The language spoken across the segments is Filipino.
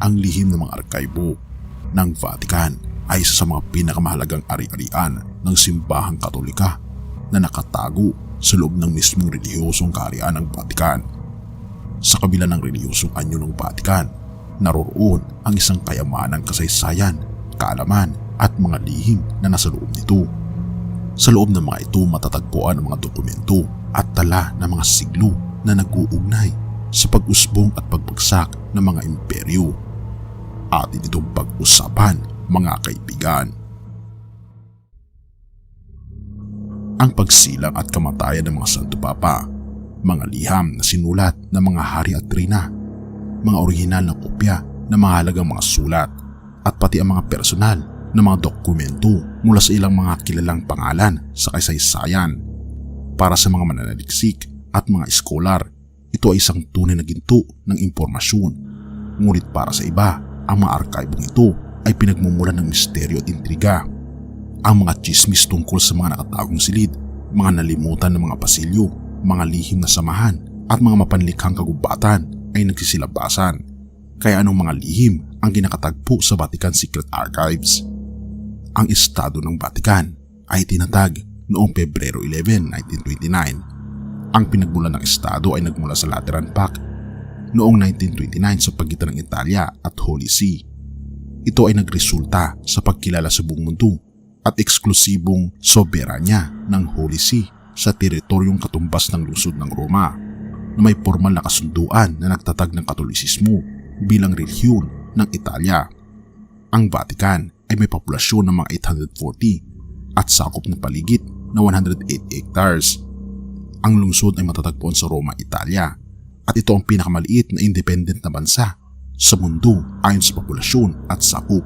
ang lihim ng mga arkibo ng Vatican ay isa sa mga pinakamahalagang ari-arian ng simbahang katolika na nakatago sa loob ng mismong relihiyosong kaharian ng Vatican. Sa kabila ng relihiyosong anyo ng Vatican, naroroon ang isang kayamanang kasaysayan, kaalaman at mga lihim na nasa loob nito. Sa loob ng mga ito matatagpuan ang mga dokumento at tala ng mga siglo na nag-uugnay sa pag-usbong at pagbagsak ng mga imperyo. Atin itong pag-usapan mga kaibigan. Ang pagsilang at kamatayan ng mga Santo Papa, mga liham na sinulat ng mga hari at reyna, mga orihinal na kopya ng mga halagang mga sulat, at pati ang mga personal na mga dokumento mula sa ilang mga kilalang pangalan sa kasaysayan. Para sa mga mananaliksik at mga eskolar, ito ay isang tunay na ginto ng impormasyon. Ngunit para sa iba, ang mga arkibong ito ay pinagmumulan ng misteryo at intriga. Ang mga chismis tungkol sa mga nakatagong silid, mga nalimutan ng mga pasilyo, mga lihim na samahan at mga mapanlikhang kagubatan ay nagsisilabasan. Kaya anong mga lihim ang ginakatagpo sa Vatican Secret Archives? Ang Estado ng Vatican ay tinatag noong Pebrero 11, 1929. Ang pinagmulan ng Estado ay nagmula sa Lateran Pact noong 1929 sa pagitan ng Italia at Holy See. Ito ay nagresulta sa pagkilala sa buong mundo at eksklusibong soberanya ng Holy See sa teritoryong katumbas ng lungsod ng Roma na may formal na kasunduan na nagtatag ng katolisismo bilang relihiyon ng Italia. Ang Vatican ay may populasyon ng mga 840 at sakop ng paligid na 108 hectares. Ang lungsod ay matatagpuan sa Roma, Italia at ito ang pinakamaliit na independent na bansa sa mundo ayon sa populasyon at sakop.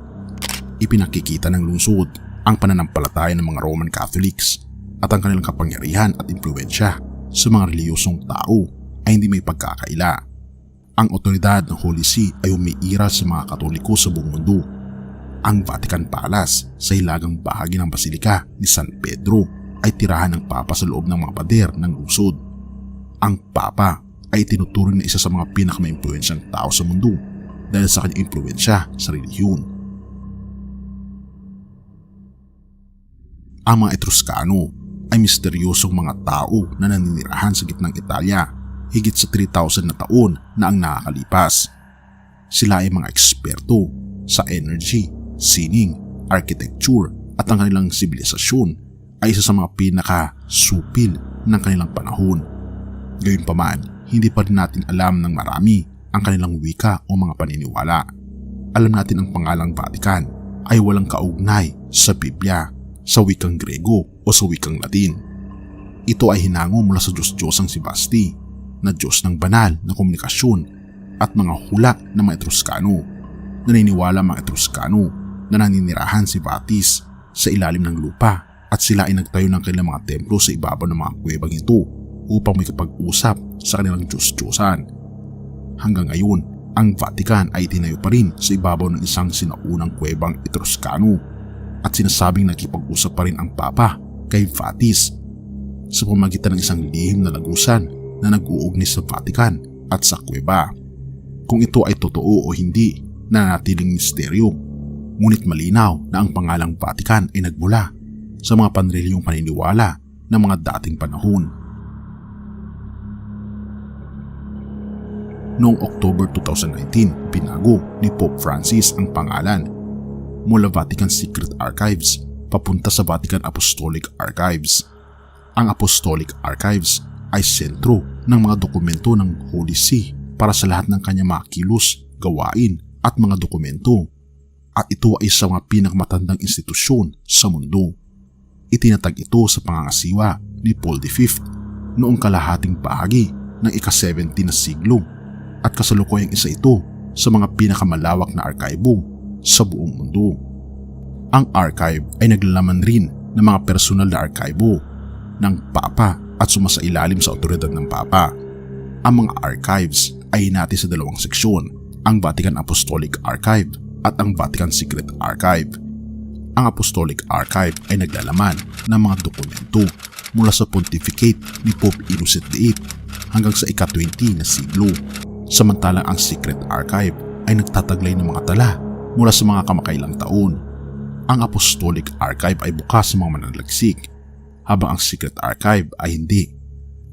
Ipinakikita ng lungsod ang pananampalataya ng mga Roman Catholics at ang kanilang kapangyarihan at impluensya sa mga reliyosong tao ay hindi may pagkakaila. Ang otoridad ng Holy See ay umiiral sa mga katoliko sa buong mundo. Ang Vatican Palace sa hilagang bahagi ng Basilika ni San Pedro ay tirahan ng Papa sa loob ng mga pader ng lungsod. Ang Papa ay tinuturing na isa sa mga pinakamaimpluensyang tao sa mundo dahil sa kanyang impluensya sa relihiyon. Ang mga Etruskano ay misteryosong mga tao na naninirahan sa gitnang Italia higit sa 3,000 na taon na ang nakakalipas. Sila ay mga eksperto sa energy, sining, architecture at ang kanilang sibilisasyon ay isa sa mga pinaka-supil ng kanilang panahon. Gayunpaman, hindi pa rin natin alam ng marami ang kanilang wika o mga paniniwala. Alam natin ang pangalang Vatican ay walang kaugnay sa Biblia, sa wikang Grego o sa wikang Latin. Ito ay hinango mula sa Diyos-Diyosang si Basti na Diyos ng banal na komunikasyon at mga hula ng mga Etruskano. Naniniwala mga Etruskano na naninirahan si Vatis sa ilalim ng lupa at sila ay nagtayo ng kanilang mga templo sa ibabaw ng mga kuwebang ito upang may kapag-usap sa kanilang Diyos-Diyosan. Hanggang ngayon, ang Vatican ay tinayo pa rin sa ibabaw ng isang sinaunang kuwebang Etruskano at sinasabing nakipag-usap pa rin ang Papa kay Vatis sa pamagitan ng isang lihim na lagusan na nag-uugnay sa Vatican at sa kuweba. Kung ito ay totoo o hindi, nanatiling misteryo. Ngunit malinaw na ang pangalang Vatican ay nagmula sa mga panreliyong paniniwala ng mga dating panahon. Noong October 2019, pinago ni Pope Francis ang pangalan mula Vatican Secret Archives papunta sa Vatican Apostolic Archives. Ang Apostolic Archives ay sentro ng mga dokumento ng Holy See para sa lahat ng kanyang mga kilos, gawain at mga dokumento. At ito ay sa mga pinakamatandang institusyon sa mundo. Itinatag ito sa pangangasiwa ni Paul V noong kalahating bahagi ng ika-70 na siglo at kasalukuyang isa ito sa mga pinakamalawak na arkibo sa buong mundo. Ang archive ay naglalaman rin ng mga personal na arkibo ng Papa at sumasailalim sa otoridad ng Papa. Ang mga archives ay hinati sa dalawang seksyon, ang Vatican Apostolic Archive at ang Vatican Secret Archive. Ang Apostolic Archive ay naglalaman ng mga dokumento mula sa pontificate ni Pope Innocent VIII hanggang sa ika-20 na siglo. Samantalang ang Secret Archive ay nagtataglay ng mga tala mula sa mga kamakailang taon. Ang Apostolic Archive ay bukas sa mga mananalagsik, habang ang Secret Archive ay hindi.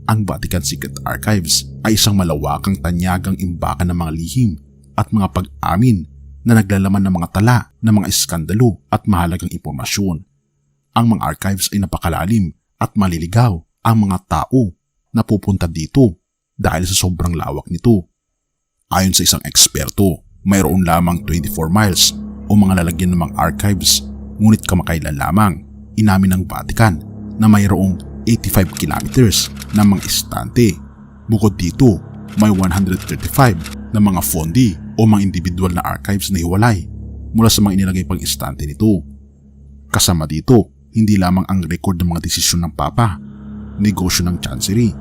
Ang Vatican Secret Archives ay isang malawakang tanyagang imbakan ng mga lihim at mga pag-amin na naglalaman ng mga tala ng mga iskandalo at mahalagang impormasyon. Ang mga archives ay napakalalim at maliligaw ang mga tao na pupunta dito dahil sa sobrang lawak nito. Ayon sa isang eksperto, mayroon lamang 24 miles o mga lalagyan ng mga archives ngunit kamakailan lamang inamin ng Vatican na mayroong 85 kilometers ng mga istante. Bukod dito, may 135 na mga fondi o mga individual na archives na hiwalay mula sa mga inilagay pang istante nito. Kasama dito, hindi lamang ang record ng mga desisyon ng Papa, negosyo ng Chancery,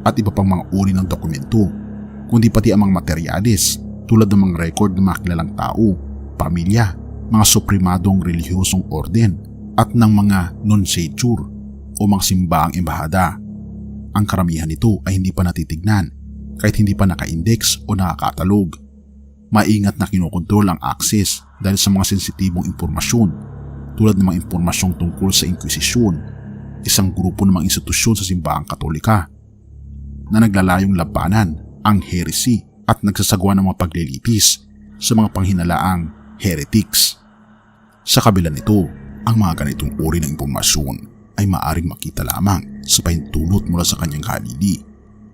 at iba pang mga uri ng dokumento, kundi pati ang mga materyales tulad ng mga record ng mga kilalang tao, pamilya, mga supremadong relihiyosong orden at ng mga non-sature o mga simbaang embahada. Ang karamihan nito ay hindi pa natitignan kahit hindi pa naka-index o nakakatalog. Maingat na kinokontrol ang access dahil sa mga sensitibong impormasyon tulad ng mga impormasyong tungkol sa Inquisition, isang grupo ng mga institusyon sa simbahang katolika na naglalayong labanan ang heresy at nagsasagawa ng mga paglilitis sa mga panghinalaang heretics. Sa kabila nito, ang mga ganitong uri ng impormasyon ay maaring makita lamang sa pahintulot mula sa kanyang halili,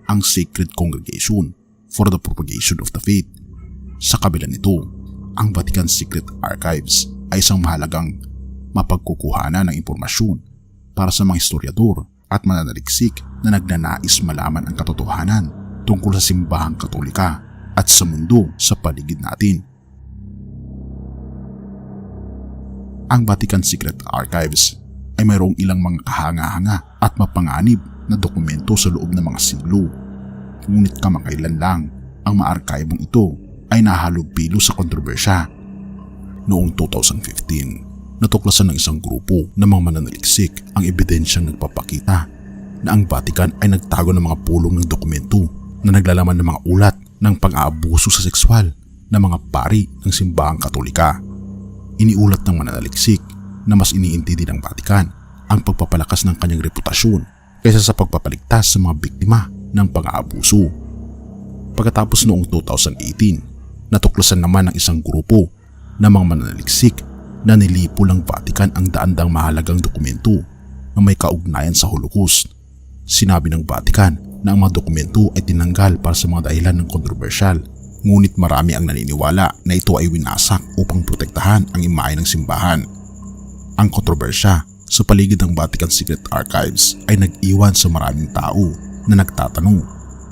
ang Sacred Congregation for the Propagation of the Faith. Sa kabila nito, ang Vatican Secret Archives ay isang mahalagang mapagkukuhanan ng impormasyon para sa mga historiador at mananaliksik na nagnanais malaman ang katotohanan tungkol sa simbahang katolika at sa mundo sa paligid natin. Ang Vatican Secret Archives ay mayroong ilang mga kahanga-hanga at mapanganib na dokumento sa loob ng mga siglo. Ngunit kamakailan lang ang maarkibong ito ay nahalubilo sa kontrobersya. Noong 2015, natuklasan ng isang grupo ng mga mananaliksik ang ebidensyang nagpapakita na ang Vatican ay nagtago ng mga pulong ng dokumento na naglalaman ng mga ulat ng pang-aabuso sa sexual ng mga pari ng simbahang katolika iniulat ng mananaliksik na mas iniintindi ng Vatican ang pagpapalakas ng kanyang reputasyon kaysa sa pagpapaligtas sa mga biktima ng pang-aabuso. Pagkatapos noong 2018, natuklasan naman ng isang grupo ng mga mananaliksik na nilipo ng Vatican ang daandang mahalagang dokumento na may kaugnayan sa Holocaust. Sinabi ng Vatican na ang mga dokumento ay tinanggal para sa mga dahilan ng kontrobersyal Ngunit marami ang naniniwala na ito ay winasak upang protektahan ang imahe ng simbahan. Ang kontrobersya sa paligid ng Vatican Secret Archives ay nag-iwan sa maraming tao na nagtatanong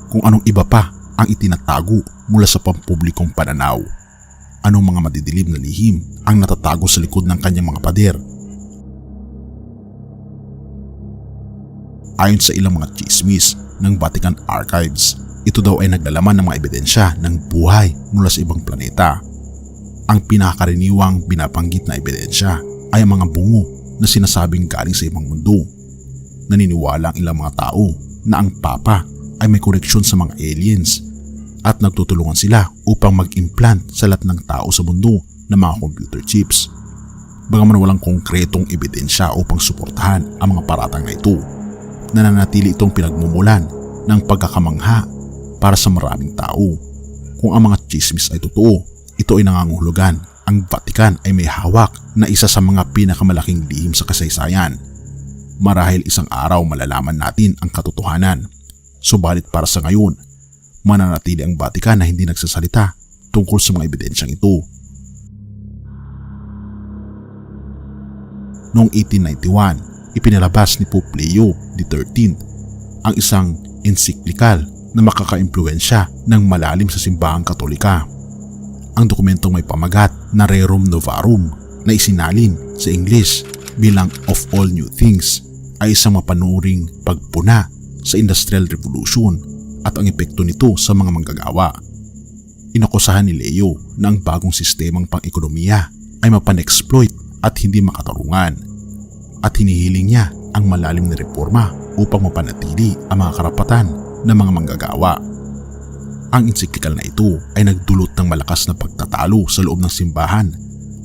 kung anong iba pa ang itinatago mula sa pampublikong pananaw. Anong mga madidilim na lihim ang natatago sa likod ng kanyang mga pader? Ayon sa ilang mga chismis ng Vatican Archives, ito daw ay naglalaman ng mga ebidensya ng buhay mula sa ibang planeta. Ang pinakakaraniwang binabanggit na ebidensya ay ang mga bungo na sinasabing galing sa ibang mundo. Naniniwala ang ilang mga tao na ang Papa ay may koneksyon sa mga aliens at nagtutulungan sila upang mag-implant sa lahat ng tao sa mundo ng mga computer chips. Bagaman walang konkretong ebidensya upang suportahan ang mga paratang na ito, nananatili itong pinagmumulan ng pagkakamangha para sa maraming tao. Kung ang mga chismis ay totoo, ito ay nangangahulugan. Ang Vatican ay may hawak na isa sa mga pinakamalaking lihim sa kasaysayan. Marahil isang araw malalaman natin ang katotohanan. Subalit para sa ngayon, mananatili ang Vatican na hindi nagsasalita tungkol sa mga ebidensyang ito. Noong 1891, ipinalabas ni Pope Leo XIII ang isang encyclical na makakaimpluensya ng malalim sa simbahang katolika. Ang dokumentong may pamagat na Rerum Novarum na isinalin sa English bilang Of All New Things ay isang mapanuring pagpuna sa Industrial Revolution at ang epekto nito sa mga manggagawa. Inakusahan ni Leo na ang bagong sistemang pang-ekonomiya ay mapan-exploit at hindi makatarungan at hinihiling niya ang malalim na reforma upang mapanatili ang mga karapatan ng mga manggagawa. Ang encyclical na ito ay nagdulot ng malakas na pagtatalo sa loob ng simbahan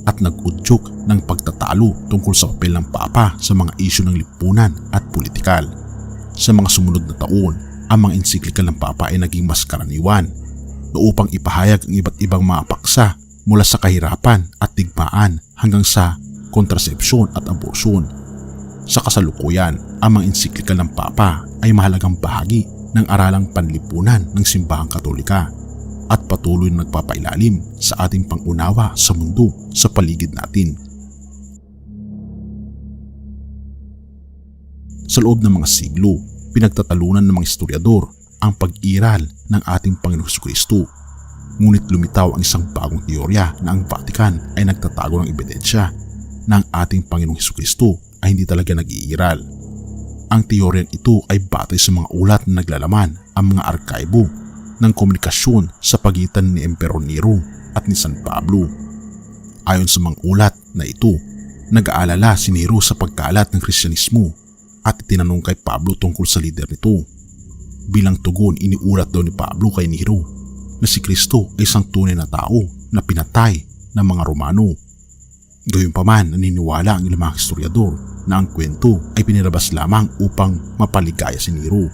at nag-udyok ng pagtatalo tungkol sa papel ng Papa sa mga isyu ng lipunan at politikal. Sa mga sumunod na taon, ang mga encyclical ng Papa ay naging mas karaniwan na upang ipahayag ang iba't ibang mga paksa mula sa kahirapan at digmaan hanggang sa kontrasepsyon at abortion. Sa kasalukuyan, ang mga encyclical ng Papa ay mahalagang bahagi ng aralang panlipunan ng simbahang katolika at patuloy na nagpapailalim sa ating pangunawa sa mundo sa paligid natin. Sa loob ng mga siglo, pinagtatalunan ng mga historiador ang pag-iral ng ating Panginoong Kristo. Ngunit lumitaw ang isang bagong teorya na ang Vatican ay nagtatago ng ebidensya na ang ating Panginoong Kristo ay hindi talaga nag-iiral. Ang teoryang ito ay batay sa mga ulat na naglalaman ang mga arkibo ng komunikasyon sa pagitan ni Emperor Nero at ni San Pablo. Ayon sa mga ulat na ito, nag-aalala si Nero sa pagkalat ng Kristyanismo at tinanong kay Pablo tungkol sa lider nito. Bilang tugon, iniulat daw ni Pablo kay Nero na si Kristo ay isang tunay na tao na pinatay ng mga Romano. Gayunpaman naniniwala ang ilang mga historiador na ang kwento ay pinilabas lamang upang mapaligaya si Nero.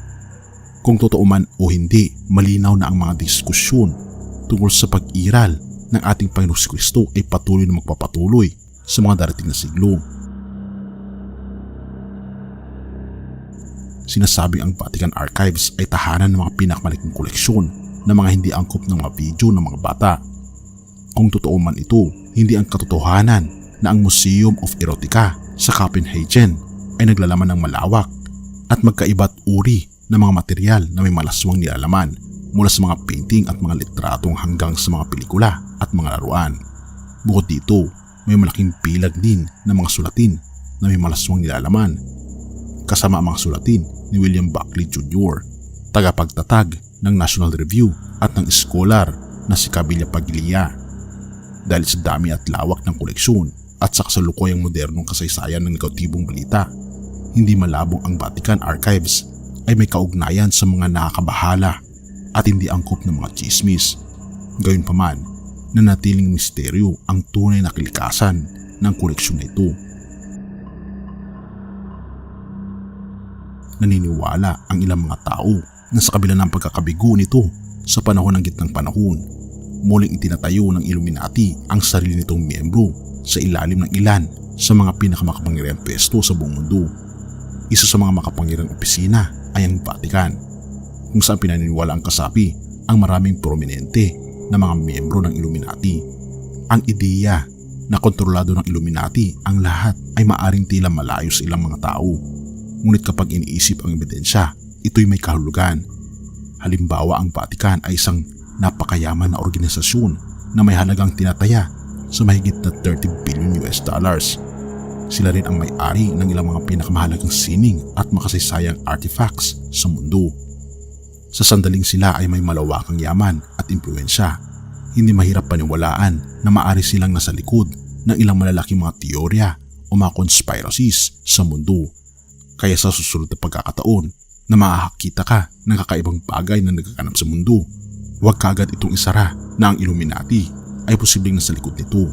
Kung totoo man o hindi, malinaw na ang mga diskusyon tungkol sa pag-iral ng ating Panginoong Kristo ay patuloy na magpapatuloy sa mga darating na siglo. Sinasabing ang Vatican Archives ay tahanan ng mga pinakamalaking koleksyon ng mga hindi angkop ng mga video ng mga bata. Kung totoo man ito, hindi ang katotohanan na ang Museum of Erotica sa Copenhagen ay naglalaman ng malawak at magkaiba't uri ng mga material na may malaswang nilalaman mula sa mga painting at mga litratong hanggang sa mga pelikula at mga laruan. Bukod dito, may malaking pilag din ng mga sulatin na may malaswang nilalaman kasama ang mga sulatin ni William Buckley Jr., tagapagtatag ng National Review at ng scholar na si Cabilla Paglia. Dahil sa dami at lawak ng koleksyon at sa modernong kasaysayan ng negatibong balita, hindi malabong ang Vatican Archives ay may kaugnayan sa mga nakakabahala at hindi angkop ng mga chismis. Gayunpaman, nanatiling misteryo ang tunay na kalikasan ng koleksyon na ito. naniniwala ang ilang mga tao na sa kabila ng pagkakabigo nito sa panahon ng gitnang panahon, muling itinatayo ng Illuminati ang sarili nitong miyembro sa ilalim ng ilan sa mga pinakamakapangyarihang pesto sa buong mundo. Isa sa mga makapangyarihang opisina ay ang Vatican, kung saan pinaniniwala ang kasapi ang maraming prominente na mga miyembro ng Illuminati. Ang ideya na kontrolado ng Illuminati ang lahat ay maaring tila malayo sa ilang mga tao Ngunit kapag iniisip ang ebidensya, ito'y may kahulugan. Halimbawa ang Vatican ay isang napakayaman na organisasyon na may halagang tinataya sa mahigit na 30 billion US dollars. Sila rin ang may-ari ng ilang mga pinakamahalagang sining at makasaysayang artifacts sa mundo. Sa sandaling sila ay may malawakang yaman at impluensya. Hindi mahirap paniwalaan na maari silang nasa likod ng ilang malalaking mga teorya o mga conspiracies sa mundo kaya sa susunod na pagkakataon na makakakita ka ng kakaibang bagay na nagkakanap sa mundo, huwag kagad itong isara na ang Illuminati ay posibleng nasa likod nito.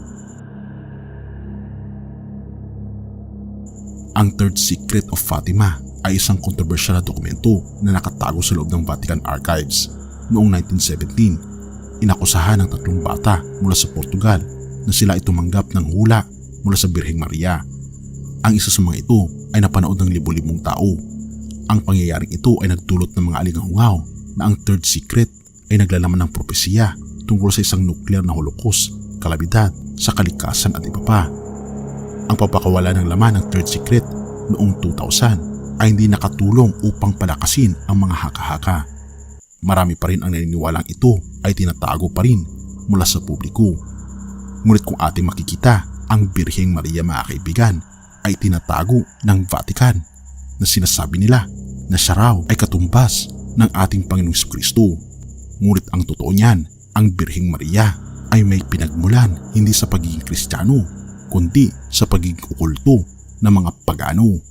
Ang Third Secret of Fatima ay isang kontrobersyal na dokumento na nakatago sa loob ng Vatican Archives. Noong 1917, inakusahan ng tatlong bata mula sa Portugal na sila ay tumanggap ng hula mula sa Birheng Maria. Ang isa sa mga ito ay napanood ng libo-libong tao. Ang pangyayaring ito ay nagdulot ng mga alinghungaw na ang third secret ay naglalaman ng propesiya tungkol sa isang nuclear na holocaust, kalabidad, sa kalikasan at iba pa. Ang papakawala ng laman ng third secret noong 2000 ay hindi nakatulong upang palakasin ang mga haka-haka. Marami pa rin ang naniniwalang ito ay tinatago pa rin mula sa publiko. Ngunit kung ating makikita, ang Birheng Maria mga kaibigan ay tinatago ng Vatican na sinasabi nila na siya raw ay katumbas ng ating Panginoong Kristo. Ngunit ang totoo niyan, ang Birheng Maria ay may pinagmulan hindi sa pagiging kristyano kundi sa pagiging okulto ng mga pagano.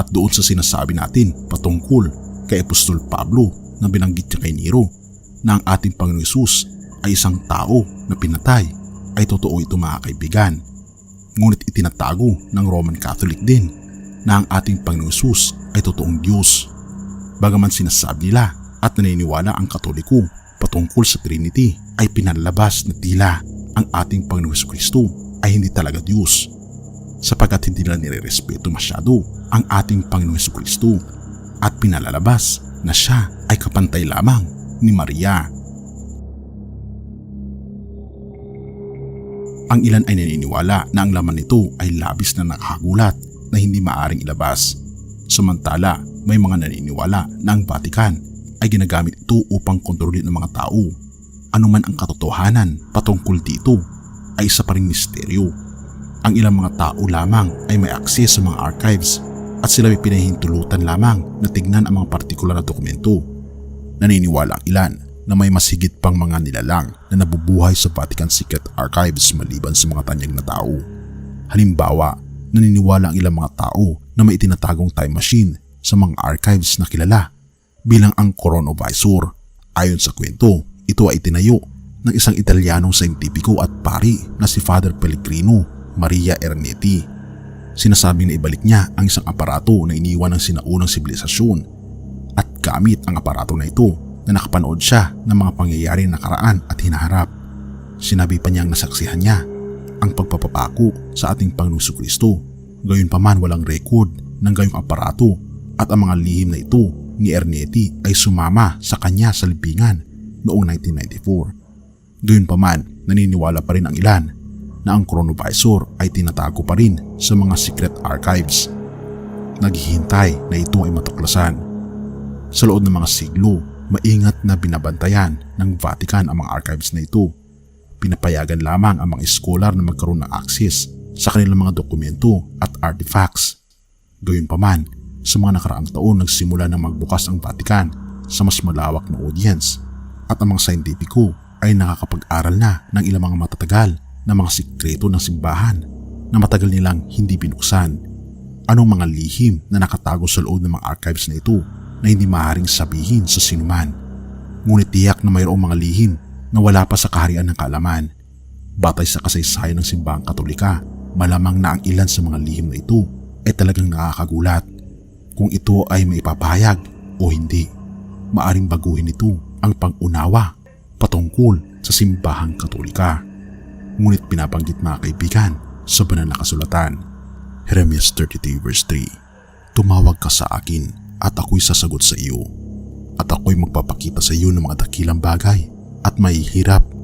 At doon sa sinasabi natin patungkol kay Apostol Pablo na binanggit niya kay Nero na ang ating Panginoong Yesus ay isang tao na pinatay ay totoo ito mga kaibigan. Ngunit itinatago ng Roman Catholic din na ang ating Panginoong Yesus ay totoong Diyos. Bagaman sinasabi nila at naniniwala ang Katoliko patungkol sa Trinity ay pinalabas na tila ang ating Panginoong Hesus Kristo ay hindi talaga Diyos sapagkat hindi nila nirerespeto masyado ang ating Panginoong Hesus Kristo at pinalalabas na siya ay kapantay lamang ni Maria. Ang ilan ay naniniwala na ang laman nito ay labis na nakagulat na hindi maaring ilabas. Samantala, may mga naniniwala na ang Vatican ay ginagamit ito upang kontrolin ang mga tao. Ano man ang katotohanan patungkol dito ay isa pa ring misteryo. Ang ilang mga tao lamang ay may akses sa mga archives at sila ay pinahintulutan lamang na tignan ang mga partikular na dokumento. Naniniwala ang ilan na may masigit pang mga nilalang na nabubuhay sa Vatican Secret Archives maliban sa mga tanyag na tao. Halimbawa, naniniwala ang ilang mga tao na may itinatagong time machine sa mga archives na kilala bilang ang coronavisor. Ayon sa kwento, ito ay itinayo ng isang Italianong scientifico at pari na si Father Pellegrino Maria Ernetti. Sinasabing na ibalik niya ang isang aparato na iniwan ng sinaunang sibilisasyon at gamit ang aparato na ito na nakapanood siya ng mga pangyayari na nakaraan at hinaharap. Sinabi pa niyang nasaksihan niya ang pagpapapako sa ating Panginoong Kristo. Gayunpaman walang record ng gayong aparato at ang mga lihim na ito ni Ernetti ay sumama sa kanya sa libingan noong 1994. Gayunpaman, naniniwala pa rin ang ilan na ang chronovisor ay tinatago pa rin sa mga secret archives. Naghihintay na ito ay matuklasan. Sa loob ng mga siglo, maingat na binabantayan ng Vatican ang mga archives na ito. Pinapayagan lamang ang mga scholar na magkaroon ng access sa kanilang mga dokumento at artifacts. Gayunpaman, sa mga nakaraang taon nagsimula na magbukas ang Vatican sa mas malawak na audience at ang mga scientifico ay nakakapag-aral na ng ilang mga matatagal na mga sikreto ng simbahan na matagal nilang hindi binuksan. Anong mga lihim na nakatago sa loob ng mga archives na ito na hindi maaaring sabihin sa sinuman. Ngunit tiyak na mayroong mga lihim na wala pa sa kaharian ng kaalaman. Batay sa kasaysayan ng simbahang katolika, malamang na ang ilan sa mga lihim na ito ay talagang nakakagulat. Kung ito ay maipapahayag o hindi, maaring baguhin ito ang pangunawa patungkol sa simbahang katolika. Ngunit pinabanggit mga kaibigan sa banal na kasulatan. Jeremias 33 verse 3 Tumawag ka sa akin at ako'y sasagot sa iyo. At ako'y magpapakita sa iyo ng mga dakilang bagay at may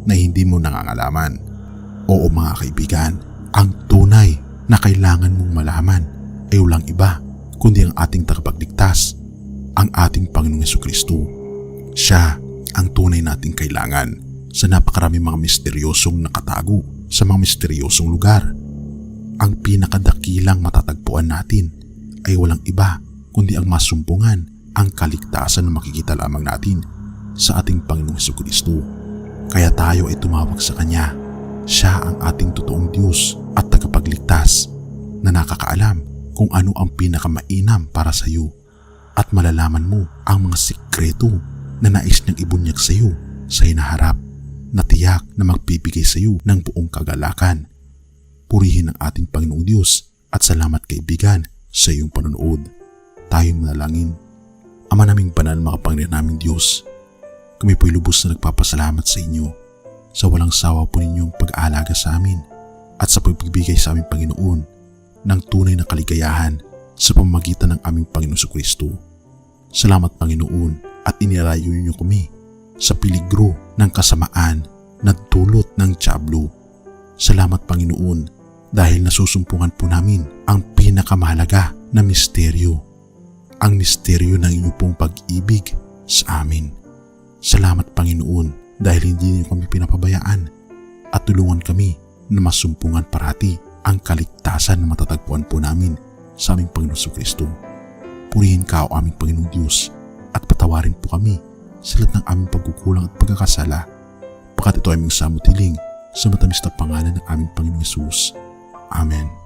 na hindi mo nangangalaman. Oo mga kaibigan, ang tunay na kailangan mong malaman ay walang iba kundi ang ating tagapagligtas, ang ating Panginoong Yesu Kristo. Siya ang tunay nating kailangan sa napakarami mga misteryosong nakatago sa mga misteryosong lugar. Ang pinakadakilang matatagpuan natin ay walang iba kundi ang masumpungan ang kaligtasan na makikita lamang natin sa ating Panginoong Heso Kristo. Kaya tayo ay tumawag sa Kanya. Siya ang ating totoong Diyos at tagapagligtas na nakakaalam kung ano ang pinakamainam para sa iyo at malalaman mo ang mga sikreto na nais niyang ibunyag sa iyo sa hinaharap na tiyak na magbibigay sa iyo ng buong kagalakan. Purihin ang ating Panginoong Diyos at salamat kaibigan sa iyong panonood. Tayo manalangin. Ama naming banal Panginoon naming Diyos, kami po'y lubos na nagpapasalamat sa inyo sa walang sawa po ninyong pag-aalaga sa amin at sa pagbibigay sa aming Panginoon ng tunay na kaligayahan sa pamamagitan ng aming Panginoon Kristo. Salamat Panginoon at inirayo niyo kami sa piligro ng kasamaan na dulot ng Diablo. Salamat Panginoon dahil nasusumpungan po namin ang pinakamahalaga na misteryo. Ang misteryo ng inyong pong pag-ibig sa amin. Salamat Panginoon dahil hindi niyo kami pinapabayaan at tulungan kami na masumpungan parati ang kaligtasan na matatagpuan po namin sa aming Panginoon Kristo. Purihin ka o aming Panginoong Diyos at patawarin po kami sa lahat ng aming pagkukulang at pagkakasala pagkat ito ay aming samutiling sa matamis na pangalan ng aming Panginoong Yesus. Amen.